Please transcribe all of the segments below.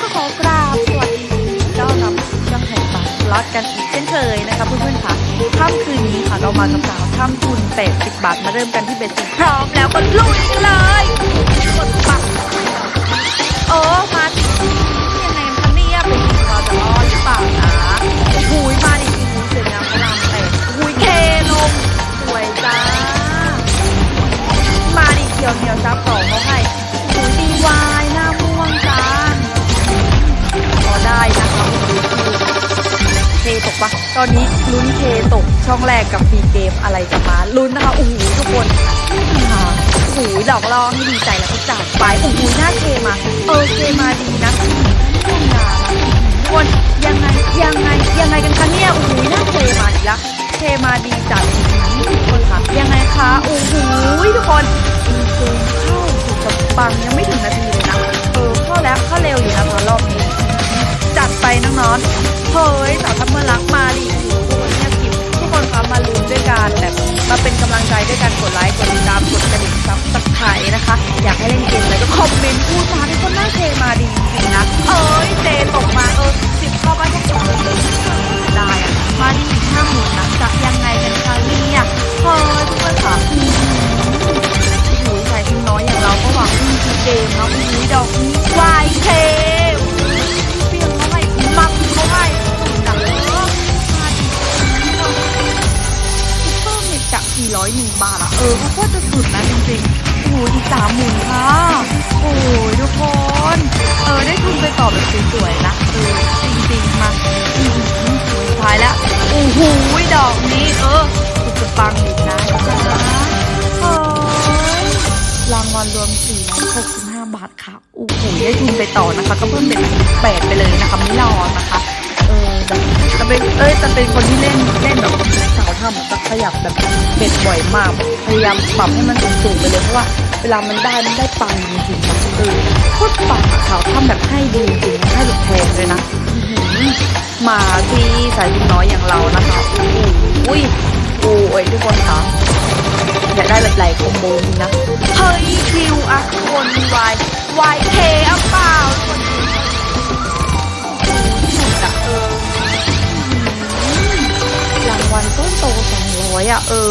ก็ขอกราบสวัสดีต้อนรับสู่ช่องแห่งปากล็อตกันอีกเช่นเคยนะคะเพื่อนๆค่ะค่ำคืนนี้ค่ะเรามากับสาวท่ำทุน80บาทมาเริ่มกันที่เบสิกพร้อมแล้วก็ลุยกันเลยกดปักโอ้มาถึงยังไงคะเนี่ยเป็นเราจะรอดหรือเปล่านะโอ้โหมาดิจริงๆเสียงงามพลังแต่โอ้โหเคลงสวยจ้ามาดิเขียวเหนียวซับต่อเขาให้ กปะตอนนี้ลุ้นเคตกช่องแรกกับฟรีเกมอะไรจะมาลุ้นนะคะโอ้โหทุกคนค่ะโอ้โหดอกล่อให้ดีใจแล้วก็จากไปโอ้โหหน้าเคมาเออเคมาดีนะทุกคนยังไงยังไงยังไงกันคะเนี่ยโอ้โหหน้าเคมาอีกแล้วเคมาดีจัดทุกคนค่ะยังไงคะโอ้โหทุกคนฟรีเกมเข้าสุดจะปังยังไม่ถึงนาทีเลยนะเออเข้าแล้วเข้าเร็วอยู่นะคะรอบ นี้จัดไปน้องๆเฮ้ยสาวทัพเมื่อรักมาดิทุกคนเนี่ยกิมทุกคนคะมาลุ้นด้วยกันแบบมาเป็นกำลังใจด้วยกันกดไลค์กดติดตามกดกระดิ่งซับสไครต์นะคะ อยากให้เล่นเกมอะไรก็คอมเมนต์พูดมาทุกคนน่าเทมาดี ปังอีกนะจ๊ะเฮ้ยรางวัลรวม465 บาทค่ะโอ้โหได้ทุนไปต่อนะคะ ก็เพิ่มเป็นแปดไปเลยนะคะไม่รอนะคะ เออจะเป็นเอ้ยจะเป็นคนที่เล่นเล่นแบบสาวทำอะจะขยับแบบเบ็ดบ่อยมาก พยายามปรับให้มันสูงๆไปเลยเพราะว่าเวลามันได้มันได้ปังจริงๆนะเออโคตรปังอะสาวทำแบบให้ดีจริงๆให้แบบแพงเลยนะมาที่สายลุงน้อยอย่างเรานะคะอ้โหอุ้ย ยทุกคนคะอยากได้แบบไหลคอมโบนี้นะเฮ้ยคิวอะคนวายวายเคอะเปล่าคนสุดอะเออรางวัลต้นโตสองร้อยอะเออ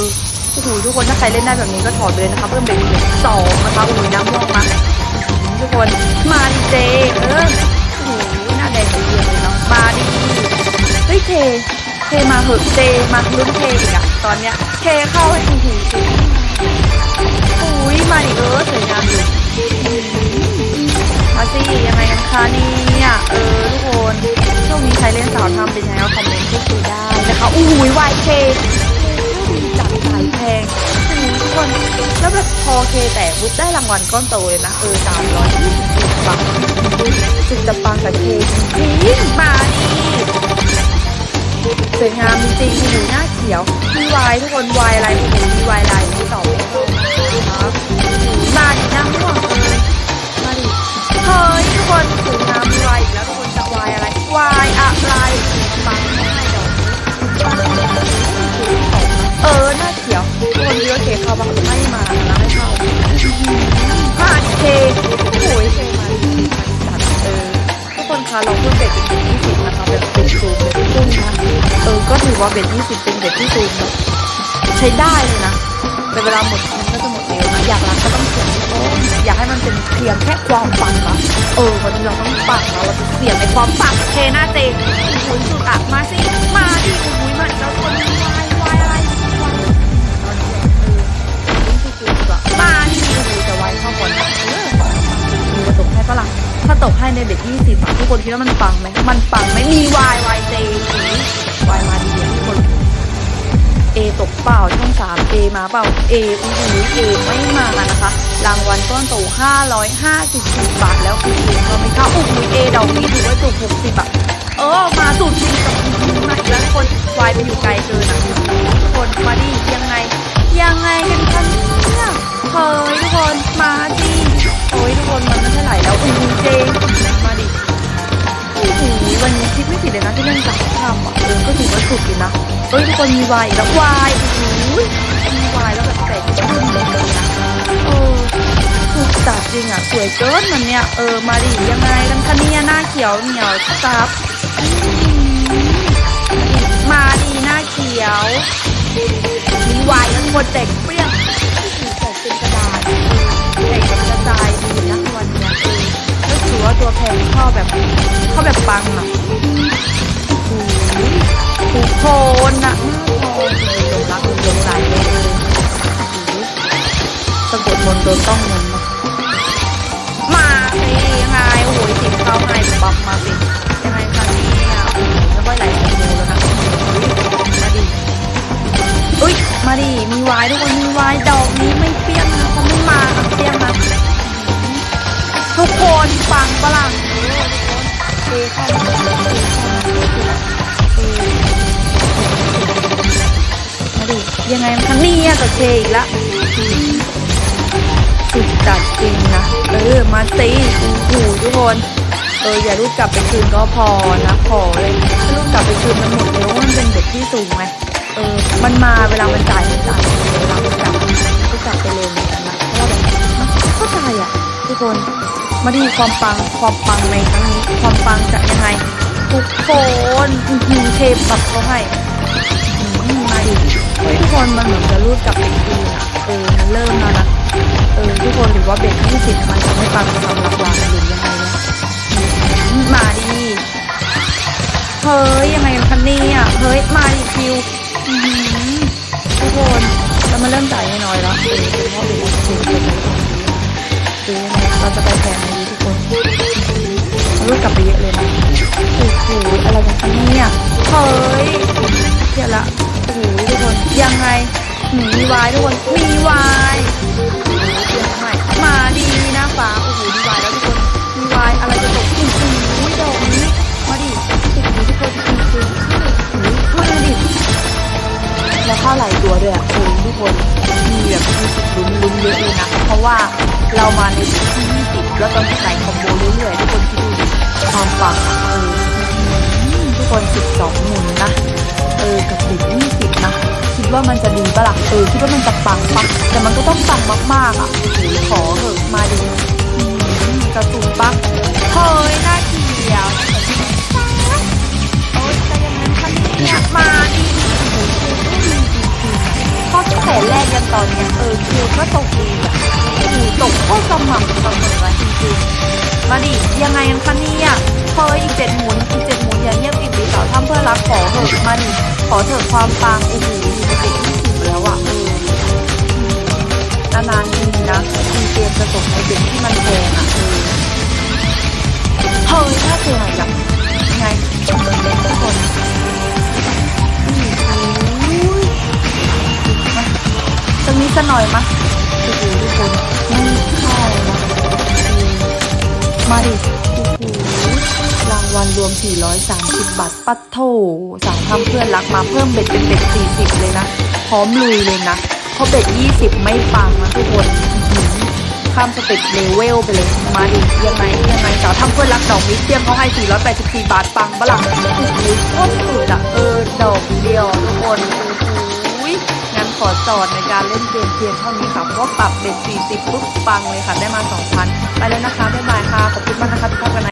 โอ้โหทุกคนถ้าใครเล่นได้แบบนี้ก็ถอดเลยนะคะเพิ่มเป็นสองนะคะโอ้ยน้ำม่วงมาทุกคนมาดีเจเออโอ้โหหน้าแดงเดือดเลยเนาะมาดีเฮ้ยเค เคมาเหอะเจมาลุ้นเคอีกอะตอนเนี้ยเคเข้าให้ถึงถึงอุ้ยมาดิเออสวยงามอยู่มาสิยังไงกันคะเนี่ยเออทุกคนช่วงนี้ใครเล่นสาวทำเป็นยังไงก็คอมเมนต์พูดคุยได้นะคะอุ้ยวายเคจัดขายแพงทุกคนแล้วแบบพอเคแต่ปุ๊บได้รางวัลก้อนโตเลยนะเออสามร้อยยี่สิบบาทจุดจะปังกับเคจริงมาดิ สวยงามจริงๆอยู่หน้าเขียวมีวายทุกคนวายอะไรโอ้โหมีวายลายที่ต่อไม่เข้านะคะมาดิน้ำม่วงเลยมาดิเฮ้ยทุกคนสวยงามมีวายอีกแล้วทุกคนจะวายอะไรวายอะไรปังไม่ให้ดอกเออหน้าเขียวทุกคนเยอะเคเขาบังไม่มาแล้วไม่เข้ามาดิเคโอ้ยเคมาดิจัดเออทุกคนคะเราเพิ่มเบ็ดเป็นยี่สิบนะคะแบบเป็นซูม เออ ก็ถือว่าเบ็ดยี่สิบเป็นเบ็ดที่ซูมแบบใช้ได้เลยนะแต่เวลาหมดมันก็จะหมดเร็วนะอยากรักก็ต้องเสี่ยงโอ้อยากให้มันเป็นเพียงแค่ความปังนะเออ วันนี้เราต้องปังแล้วเราจะเสี่ยงในความปังเคหน้าเจอุ้ยสุดอะมาสิ มาดิอุ้ยมาอีกแล้วคนวายวายอะไรมาดิโอ้โหจะวเข้าก่อนมีกระตกให้ปะล่ะถ้าตกให้ในเบ็ดยี่สิบทุกคนคิดว่ามันปังไหมมันปังไหมมีวายวายเจวาเอมาเปล่าเออุ้ยเอไม่มานะคะ รางวัลก้อนโต554บาทแล้วคุณลุงก็ไม่เข้าอุ้ยเอดอกนี้ถือว่าจุก60บาทเออมาสูตรจริงกับมาอีกแล้วคนควายไปอยู่ไกลเกินอะทุกคนมาดิยังไง ยังไงกันคะเนี่ยเฮ้ยทุกคนมาดิโอ้ยทุกคนมันไม่เท่าไหร่แล้วอุ้ยเจมาดิโอ้โหวันนี้คิดไม่ผิดเลยนะที่เล่นจากทำอะเออก็ถือว่าสุดอยู่นะเอ้ยทุกคนมีวายอีกแล้ววายโอ้โหมีวาย แล้วแบบแตกขึ้นเลยนะเออสุดจัดจริงอะสวยเกินมันเนี่ยเออมาดิยังไงกันคะเนี่ยหน้าเขียวเหนียวซับมาดิหน้าเขียวมีวายทั้งหมดเด็กเปรี้ยงแตกเป็นกระดาษเด็กกระจายดีนะวันเนี้ยเออก็ถือว่าตัวแพงเข้าแบบเข้าแบบปังอะถูกโคนอะโคนรักลงไหลเลย สะกดมนต์โดนต้องเงินมามาสิยังไงโอ้โหสิบเข้าให้บัฟมาสิยังไงครั้งนี้อะโอ้โหไม่ค่อยไหลคอมโบแล้วนะมาดิอุ้ยมาดิมีวายทุกคนมีวายดอกนี้ไม่เปรี้ยงนะเขาไม่มาครับเปรี้ยงนะทุกคนฟังปะล่ะเออทุกคนเทเข้ามาเทเข้ามาเออมาดิยังไงมันคะเนี่ยกับเคอีกละ จัดจริงนะ เออ มาสิโอ้โหทุกคน เออ อย่ารูดกลับไปคืนก็พอนะขอเลยถ้ารูดกลับไปคืนมันหมดเร็วมันเป็นเด็กที่สูงไงเออ มันมาเวลามันจ่ายมันจ่ายเวลามันจ่ายก็จับไปเลยเหมือนกันนะเพราะว่าแบบเข้าใจอะ ทุกคน มาดีความปังความปังในครั้งนี้ ความปังจะยังไงทุกคนหือเทปแบบเขาให้มาดิ เฮ้ยทุกคนมันเหมือนจะรูดกับไปคืนอะเออมันเริ่มแล้วนะเออทุกคนหรือว่าเบ็ดยี่สิบมันจะไม่ปังสำหรับเราหรือยังไงเนี่ยอื้อมาดีเฮ้ยยังไงกันคะเนี่ยเฮ้ยมาดิคิวทุกคนแล้วมันเริ่มจ่ายน้อยๆแล้วเออเพราะเป็นเสียงเกินไปคือยังไงเราจะไปแพงนี้ทุกคนรูดกลับไปเยอะเลยนะโอ้โหอะไรกันคะเนี่ย ยังไงหนูมีวายทุกคนมีวายเียังไงมาดีนะฟ้าโอ้โหมีวายแล้วทุกคนมีวายอะไรจะตกโอ้โหดอกนี้มาดิติดอยู่ทุกคนจริงจริงมาดิแล้วข้าหลายตัวด้วยอะโอ้ทุกคนมีแบบมีสิทธิ์ลุ้นลุ้นเยอะเลยนะเพราะว่าเรามาในจุดที่ยี่สิบแล้วตอนที่ไหลคอมโบเรื่อยๆทุกคนคิดดูดิความปังเออทุกคนสิบสองหมุนนะเออกับสิบยี่สิบ ว่ามันจะดีปะล่ะเออคิดว่ามันจะปังปะแต่มันก็ต้องปังมากๆอะขอเหอะมาดิกระตุนปะเฮ้ยน่าเกลียดโอ๊ยจะยังไงคะเนี่ยมาดิพอตั้งแต่แรกยันตอนเนี้ยเออคิวก็ตกดีอะโอ้โหตกโคตรสม่ำเสมอเลยจริงๆมาดิยังไงกันคะเนี่ยเฮ้ยอีกเจ็ดหมุนอีกเจ็ดหมุนอย่าเงียบอีกดิสาวทำเพื่อรักขอเถอะมาดิขอเถอะความปังโอ้โห อยู่ยี่สิบแล้วอะนานๆทีนะมีเกมจะตกในเด็กที่มันแพงอะเฮ้ยน่าเสียดายจังยังไงทุกคนตรงนี้สักหน่อยมะโอ้โหทุกคนไม่เข้านะมาดิ วัลรวม 430 บาท ปัดโถสั่งทำเพื่อนรักมาเพิ่มเบ็ดเป็นเบ็ด 40 เลยนะ พร้อมลุยเลยนะ เพราะเบ็ด 20 ไม่ปังนะทุกคนข้ามสเต็ปเลเวลไปเลย มาดิยังไงยังไงสาวทำเพื่อนรักดอกมิเตียมเขาให้ 484 บาท ปังบลังโอ้โหโคตรสุดอะเออ ดอกเดียวทุกคนโอ้โหงั้นขอจอดในการเล่นเกมเพียงเท่านี้ค่ะ เพราะปรับเป็น40 ปุ๊บปังเลยค่ะ ได้มา 2,000 ไปแล้วนะคะ บ๊ายบายค่ะ ขอบคุณมากนะคะทุกท่านกันนะ